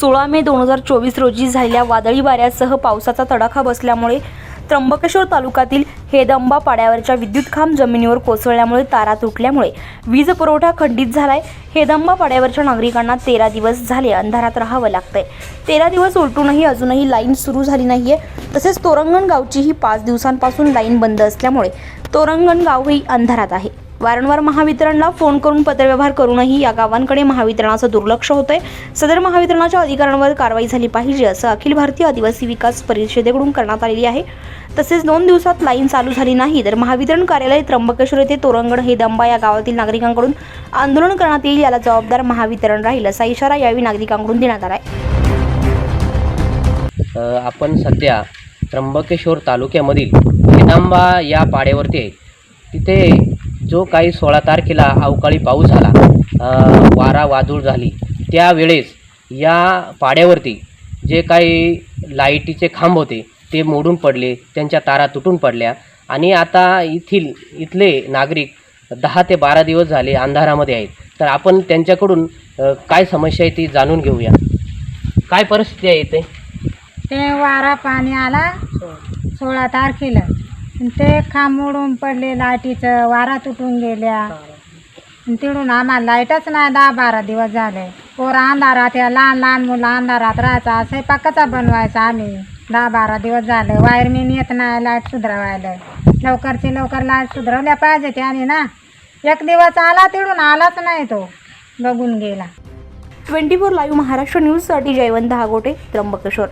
सोळा मे दोन हजार चोवीस रोजी झालेल्या वादळी वाऱ्यासह पावसाचा तडाखा बसल्यामुळे त्र्यंबकेश्वर तालुक्यातील हेदंबा पाड्यावरच्या विद्युत खांब जमिनीवर कोसळल्यामुळे तारा तुटल्यामुळे वीज पुरवठा खंडित झालाय. हेदंबा पाड्यावरच्या नागरिकांना तेरा दिवस झाले अंधारात राहावं लागतंय. तेरा दिवस उलटूनही अजूनही लाईन सुरू झाली नाहीये. तसेच तोरंगण गावचीही पाच दिवसांपासून लाईन बंद असल्यामुळे तोरंगण गावही अंधारात आहे. वारंवार महावितरणला फोन करून पत्रव्यवहार करूनही या गावांकडे महावितरणाचं दुर्लक्ष होतंय. सदर महावितरणाच्या अधिकाऱ्यांवर कारवाई झाली पाहिजे असं अखिल भारतीय आदिवासी विकास परिषदेकडून करण्यात आलेली आहे. तसेच दोन दिवसात लाईन चालू झाली नाही तर महावितरण कार्यालय त्र्यंबकेश्वर येथे तोरंगण हे दंबा या गावातील नागरिकांकडून आंदोलन करण्यात येईल याला जबाबदार महावितरण राहील असा इशारा यावेळी नागरिकांकडून देण्यात आला आहे आपण सध्या त्र्यंबकेश्वर तालुक्यामधील हेदांबा या पाड्यावरती आहे. तिथे जो काही सोळा तारखेला अवकाळी पाऊस झाला वारा वादूळ झाली त्यावेळेस या पाड्यावरती जे काही लाईटीचे खांब होते ते मोडून पडले त्यांच्या तारा तुटून पडल्या आणि आता येथील इथले नागरिक दहा ते बारा दिवस झाले अंधारामध्ये आहेत. तर आपण त्यांच्याकडून काय समस्या आहे ती जाणून घेऊया. काय परिस्थिती आहे इथे? ते वारा पाणी आला सोळा तारखेला. आणि ते खांब मोडून पडले लाईटीचं वारा तुटून गेल्या. आणि तिकडून आम्हाला लाईटच नाही दहा बारा दिवस झाले. पोरं अंधारात या लहान लहान मुलं अंधारात राहायचा स्वयंपाकाचा बनवायचा आम्ही. दहा बारा दिवस झाले वायरमेन येत नाही लाइट सुधरवायला. लवकरची लवकर लाइट सुधरवल्या पाहिजे त्याने ना. एक दिवस आला तिकडून आलाच नाही तो. बघून गेला. ट्वेंटी फोर लाईव्ह महाराष्ट्र न्यूजसाठी जयवंत हागोटे त्र्यंबकेश्वर.